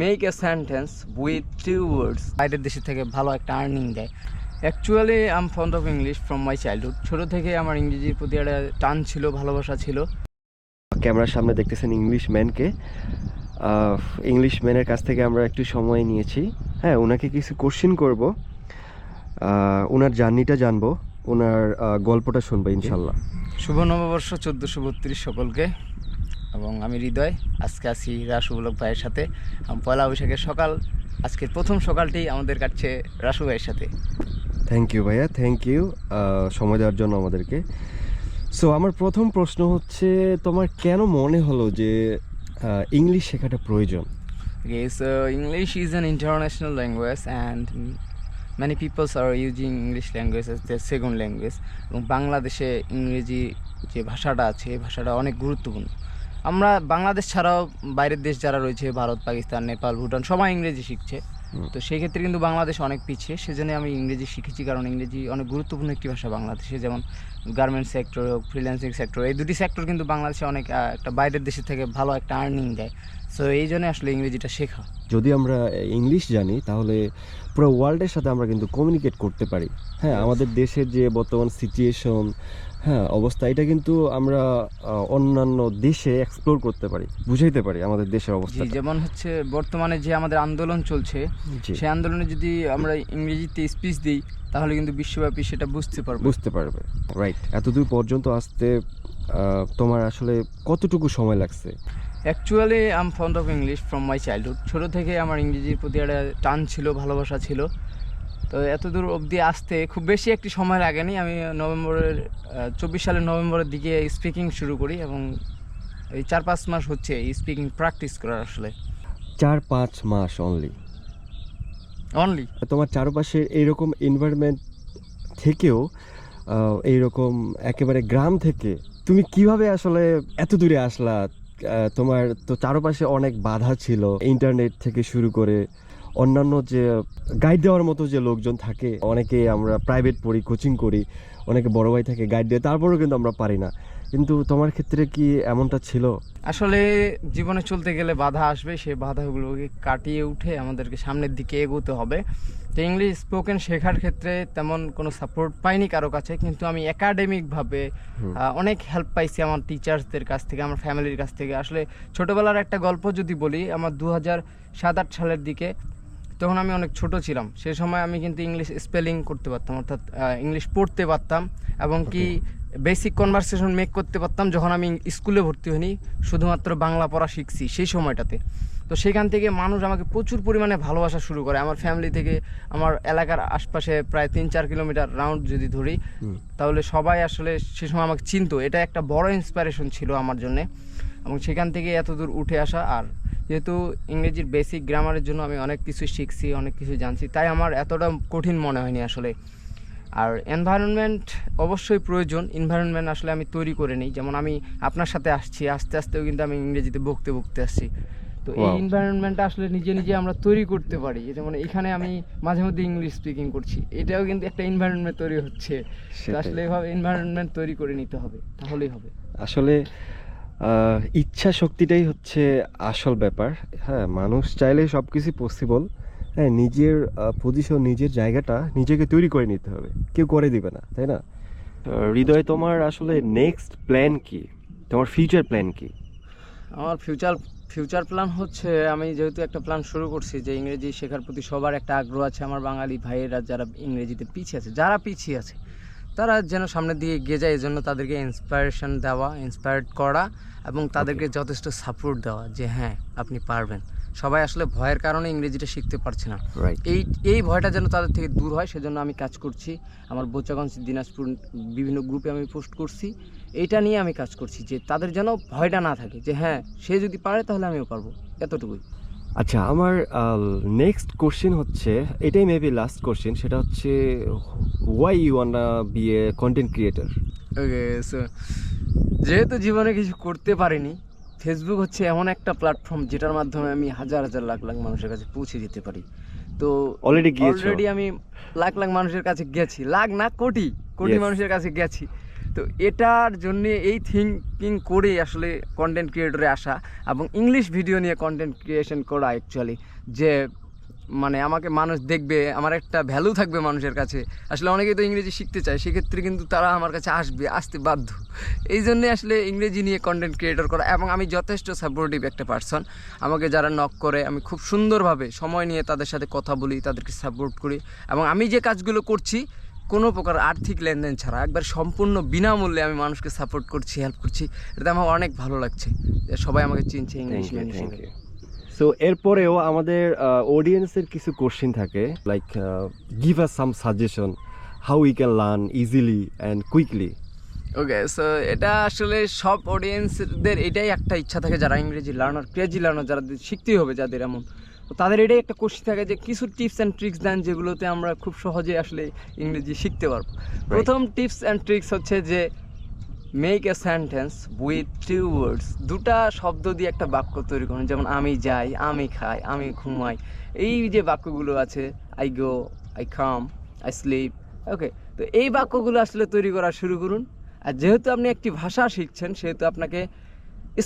Make a sentence with two words বাইরের দেশে থেকে ভালো একটা আর্নিং দেয়। Actually um fond of English from my childhood ছোটো থেকে আমার ইংরেজির প্রতি একটা টান ছিল ভালোবাসা ছিল। ক্যামেরার সামনে দেখতেছেন ইংলিশ ম্যানকে ইংলিশ ম্যানের কাছ থেকে আমরা একটু সময় নিয়েছি। হ্যাঁ ওনাকে কিছু কোশ্চেন করব। ওনার জার্নিটা জানব। ওনার গল্পটা শুনব ইনশাল্লাহ। শুভ নববর্ষ চোদ্দোশো বত্রিশ সকলকে। এবং আমি হৃদয় আজকে আছি রাসুবলক ভাইয়ের সাথে। পয়লা বৈশাখের সকাল আজকের প্রথম সকালটি আমাদের কাটছে রাসু ভাইয়ের সাথে। থ্যাংক ইউ ভাইয়া থ্যাংক ইউ সময় দেওয়ার জন্য আমাদেরকে। সো আমার প্রথম প্রশ্ন হচ্ছে তোমার কেন মনে হলো যে ইংলিশ শেখাটা প্রয়োজন? Okay, so English is an international language and mm, many people are using English language as their second language. এবং বাংলাদেশে ইংরেজি যে ভাষাটা আছে এই ভাষাটা অনেক গুরুত্বপূর্ণ। আমরা বাংলাদেশ ছাড়াও বাইরের দেশ যারা রয়েছে ভারত পাকিস্তান নেপাল ভুটান সবাই ইংরেজি শিখছে। তো সেই ক্ষেত্রে কিন্তু বাংলাদেশ অনেক পিছিয়ে সেজন্য আমি ইংরেজি শিখেছি কারণ ইংরেজি অনেক গুরুত্বপূর্ণ একটি ভাষা বাংলাদেশে যেমন গার্মেন্টস সেক্টর হোক ফ্রিল্যান্সিং সেক্টর এই দুটি সেক্টর কিন্তু বাংলাদেশে অনেক একটা বাইরের দেশের থেকে ভালো একটা আর্নিং দেয়। সো এই জন্য আসলে ইংরেজিটা শেখা। যদি আমরা ইংলিশ জানি তাহলে পুরো ওয়ার্ল্ডের সাথে আমরা কিন্তু কমিউনিকেট করতে পারি। হ্যাঁ আমাদের দেশের যে বর্তমান সিচুয়েশন হ্যাঁ অবস্থা। এটা কিন্তু আমরা অন্যান্য দেশে এক্সপ্লোর করতে পারি বুঝাইতে পারি আমাদের দেশের অবস্থা যেমন হচ্ছে বর্তমানে যে আমাদের আন্দোলন চলছে সেই আন্দোলনে যদি আমরা ইংরেজিতে স্পিচ দিই তাহলে কিন্তু বিশ্বব্যাপী সেটা বুঝতে পারব। বুঝতে পারবে রাইট এতদূর পর্যন্ত আসতে তোমার আসলে কতটুকু সময় লাগছে? Actually um fond of English from my childhood ছোটো থেকে আমার ইংরেজির প্রতি একটা টান ছিল ভালোবাসা ছিল। তো এতদূর অবধি আসতে খুব বেশি একটি সময় লাগেনি। আমি নভেম্বরের চব্বিশ সালের নভেম্বরের দিকে স্পিকিং শুরু করি এবং এই চার পাঁচ মাস হচ্ছে স্পিকিং প্র্যাকটিস করার আসলে। চার পাঁচ মাস অনলি অনলি তোমার চারপাশে এইরকম এনভায়রনমেন্ট থেকেও এইরকম একেবারে গ্রাম থেকে তুমি কীভাবে আসলে এত দূরে আসলা? তোমার তো চারপাশে অনেক বাধা ছিল। ইন্টারনেট থেকে শুরু করে অন্যান্য যে গাইড দেওয়ার মতো যে লোকজন থাকে অনেকে আমরা প্রাইভেট পড়ি কোচিং করি অনেকে বড় ভাই থাকে গাইড দেয় তারপরেও কিন্তু আমরা পারি না। কিন্তু তোমার ক্ষেত্রে কি এমনটা ছিল? আসলে জীবনে চলতে গেলে বাধা আসবে সেই বাধাগুলোকে কাটিয়ে উঠে আমাদেরকে সামনের দিকে এগোতে হবে। তো ইংলিশ স্পোকেন শেখার ক্ষেত্রে তেমন কোনো সাপোর্ট পাইনি কারও কাছে কিন্তু আমি একাডেমিকভাবে। অনেক হেল্প পাইছি আমার টিচার্সদের কাছ থেকে আমার ফ্যামিলির কাছ থেকে। আসলে ছোটোবেলার একটা গল্প যদি বলি আমার দু হাজার সাত আট সালের দিকে তখন আমি অনেক ছোট ছিলাম। সেই সময় আমি কিন্তু ইংলিশ স্পেলিং করতে পারতাম অর্থাৎ ইংলিশ পড়তে পারতাম এবং কি বেসিক কনভারসেশন মেক করতে পারতাম যখন আমি স্কুলে ভর্তি হইনি শুধুমাত্র বাংলা পড়া শিখছি সেই সময়টাতে। তো সেখান থেকে মানুষ আমাকে প্রচুর পরিমাণে ভালোবাসা শুরু করে। আমার ফ্যামিলি থেকে আমার এলাকার আশপাশে প্রায় তিন চার কিলোমিটার রাউন্ড যদি ধরি তাহলে সবাই আসলে সে সময় আমাকে চিনতো। এটা একটা বড় ইন্সপিরেশন ছিল আমার জন্য। এবং সেখান থেকে এত দূর উঠে আসা আর যেহেতু ইংরেজির বেসিক গ্রামারের জন্য আমি অনেক কিছু শিখছি অনেক কিছু জানছি তাই আমার এতটা কঠিন মনে হয়নি আসলে। আর এনভায়রনমেন্ট অবশ্যই প্রয়োজন এনভায়রনমেন্ট আসলে আমি তৈরি করে নিই। যেমন আমি আপনার সাথে আসছি আস্তে আস্তেও কিন্তু আমি ইংরেজিতে বকতে বকতে আসছি। তো এই এনভায়রনমেন্টটা আসলে নিজে নিজে আমরা তৈরি করতে পারি। যেমন এখানে আমি মাঝে মধ্যে ইংলিশ স্পিকিং করছি। এটাও কিন্তু একটা এনভায়রনমেন্ট তৈরি হচ্ছে। আসলে এভাবে এনভায়রনমেন্ট তৈরি করে নিতে হবে তাহলেই হবে। আসলে ইচ্ছা শক্তিটাই হচ্ছে আসল ব্যাপার। হ্যাঁ মানুষ চাইলে সব কিছুই পসিবল হ্যাঁ নিজের পজিশন নিজের জায়গাটা নিজেকে তৈরি করে নিতে হবে। কেউ করে দিবে না, তাই না? হৃদয়, তোমার আসলে নেক্সট প্ল্যান কি? তোমার ফিউচার প্ল্যান কি? আমার ফিউচার ফিউচার প্ল্যান হচ্ছে, আমি যেহেতু একটা প্ল্যান শুরু করছি যে ইংরেজি শেখার প্রতি সবার একটা আগ্রহ আছে, আমার বাঙালি ভাইয়েরা যারা ইংরেজিতে পিছিয়ে আছে, যারা পিছিয়ে আছে তারা যেন সামনের দিকে এগিয়ে যায় এজন্য তাদেরকে ইন্সপায়ারেশন দেওয়া ইন্সপায়ার্ড করা এবং তাদেরকে যথেষ্ট সাপোর্ট দেওয়া যে হ্যাঁ আপনি পারবেন। সবাই আসলে ভয়ের কারণে ইংরেজিটা শিখতে পারছে না। এই এই ভয়টা যেন তাদের থেকে দূর হয় সেজন্য আমি কাজ করছি। আমার বোচাগঞ্জ দিনাজপুর বিভিন্ন গ্রুপে আমি পোস্ট করছি। এইটা নিয়ে আমি কাজ করছি যে তাদের যেন ভয়টা না থাকে যে হ্যাঁ সে যদি পারে তাহলে আমিও পারব। এতটুকুই। আচ্ছা আমার নেক্সট কোশ্চেন হচ্ছে এটাই মেবি লাস্ট কোশ্চেন সেটা হচ্ছে why you want be a content creator okay so যেহেতু জীবনে কিছু করতে পারিনি ফেসবুক হচ্ছে এমন একটা প্ল্যাটফর্ম যেটার মাধ্যমে আমি হাজার হাজার লাখ লাখ মানুষের কাছে পৌঁছে যেতে পারি। তো অলরেডি গিয়েছো? অলরেডি আমি লাখ লাখ মানুষের কাছে গেছি লাখ না কোটি কোটি মানুষের কাছে গেছি। তো এটার জন্য এই থিঙ্কিং করে আসলে কন্টেন্ট ক্রিয়েটরে আসা এবং ইংলিশ ভিডিও নিয়ে কন্টেন্ট ক্রিয়েশন করা অ্যাকচুয়ালি যে মানে আমাকে মানুষ দেখবে, আমার একটা ভ্যালু থাকবে মানুষের কাছে। আসলে অনেকেই তো ইংরেজি শিখতে চায়, সেক্ষেত্রে কিন্তু তারা আমার কাছে আসবে, আসতে বাধ্য। এই জন্যে আসলে ইংরেজি নিয়ে কন্টেন্ট ক্রিয়েটর করা এবং আমি যথেষ্ট সাপোর্টিভ একটা পার্সন আমাকে যারা নক করে, আমি খুব সুন্দরভাবে সময় নিয়ে তাদের সাথে কথা বলি, তাদেরকে সাপোর্ট করি এবং আমি যে কাজগুলো করছি কোনো প্রকার আর্থিক লেনদেন ছাড়া একবার সম্পূর্ণ বিনামূল্যে আমি মানুষকে সাপোর্ট করছি হেল্প করছি। এটাতে আমার অনেক ভালো লাগছে। সবাই আমাকে চিনছে ইংলিশ ম্যান হিসেবে সো এরপরেও আমাদের অডিয়েন্সের কিছু কোশ্চেন থাকে। Like give us some suggestion how we can learn easily and quickly okay so এটা আসলে সব অডিয়েন্সদের এটাই একটা ইচ্ছা থাকে যারা ইংরেজি লার্নার ক্রেজি লার্নার যারা শিখতেই হবে যাদের এমন। তো তাদের এটাই একটা কোশ্চেন থাকে যে কিছু টিপস অ্যান্ড ট্রিক্স দেন যেগুলোতে আমরা খুব সহজে আসলে ইংরেজি শিখতে পারব। প্রথম টিপস অ্যান্ড ট্রিক্স হচ্ছে যে make a sentence with two words দুটা শব্দ দিয়ে একটা বাক্য তৈরি করুন যেমন আমি যাই আমি খাই আমি ঘুমাই। এই যে বাক্যগুলো আছে I go I come I sleep okay তো এই বাক্যগুলো আসলে তৈরি করা শুরু করুন। আর যেহেতু আপনি একটি ভাষা শিখছেন সেহেতু আপনাকে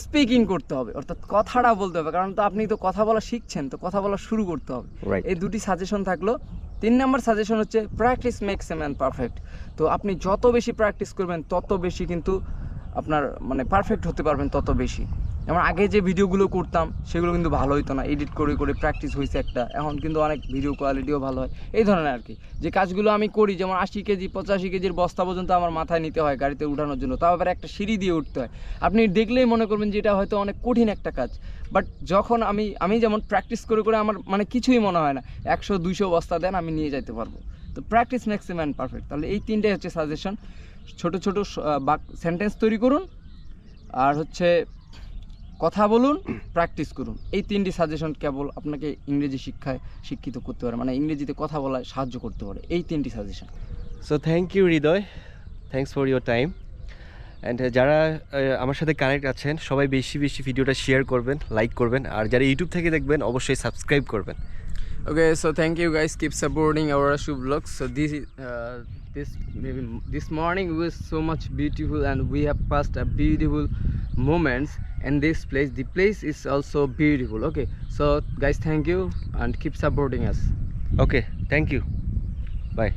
স্পিকিং করতে হবে অর্থাৎ কথাটা বলতে হবে কারণ তো আপনি তো কথা বলা শিখছেন তো কথা বলা শুরু করতে হবে। এই দুটি সাজেশন থাকল। তিন নম্বর সাজেশন হচ্ছে practice makes a man perfect তো আপনি যত বেশি প্র্যাকটিস করবেন তত বেশি কিন্তু আপনার মানে পারফেক্ট হতে পারবেন তত বেশি। যেমন আগে যে ভিডিওগুলো করতাম, সেগুলো কিন্তু ভালো হতো না। এডিট করে করে প্র্যাকটিস হয়েছে একটা। এখন কিন্তু অনেক ভিডিও কোয়ালিটিও ভালো হয়। এই ধরনের আর কি যে কাজগুলো আমি করি, যেমন আশি কেজি, পঁচাশি কেজির বস্তা পর্যন্ত আমার মাথায় নিতে হয় গাড়িতে উঠানোর জন্য। তাও আবার একটা সিঁড়ি দিয়ে উঠতে হয়। আপনি দেখলেই মনে করবেন যে এটা হয়তো অনেক কঠিন একটা কাজ। বাট যখন আমি আমি যেমন প্র্যাকটিস করে করে আমার মানে কিছুই মনে হয় না। একশো, দুইশো বস্তা দেন, আমি নিয়ে যেতে পারব। তো প্র্যাকটিস ম্যাক্সিমাম পারফেক্ট তাহলে এই তিনটাই হচ্ছে সাজেশন ছোট ছোট বাক সেন্টেন্স তৈরি করুন। আর হচ্ছে কথা বলুন প্র্যাকটিস করুন। এই তিনটি সাজেশন কেবল আপনাকে ইংরেজি শিক্ষায় শিক্ষিত করতে পারে মানে ইংরেজিতে কথা বলায় সাহায্য করতে পারে। এই তিনটি suggestion so thank you Hridoy. Thanks for your time and যারা আমার সাথে কানেক্ট আছেন, সবাই বেশি বেশি ভিডিওটা শেয়ার করবেন লাইক করবেন। আর যারা ইউটিউব থেকে দেখবেন, অবশ্যই সাবস্ক্রাইব করবেন। okay so thank you guys. Keep supporting our Ashu vlogs. So this uh, this this morning was so much beautiful and we have passed a beautiful moments in this place. The place is also beautiful. Okay so guys thank you and keep supporting us. Okay thank you. Bye.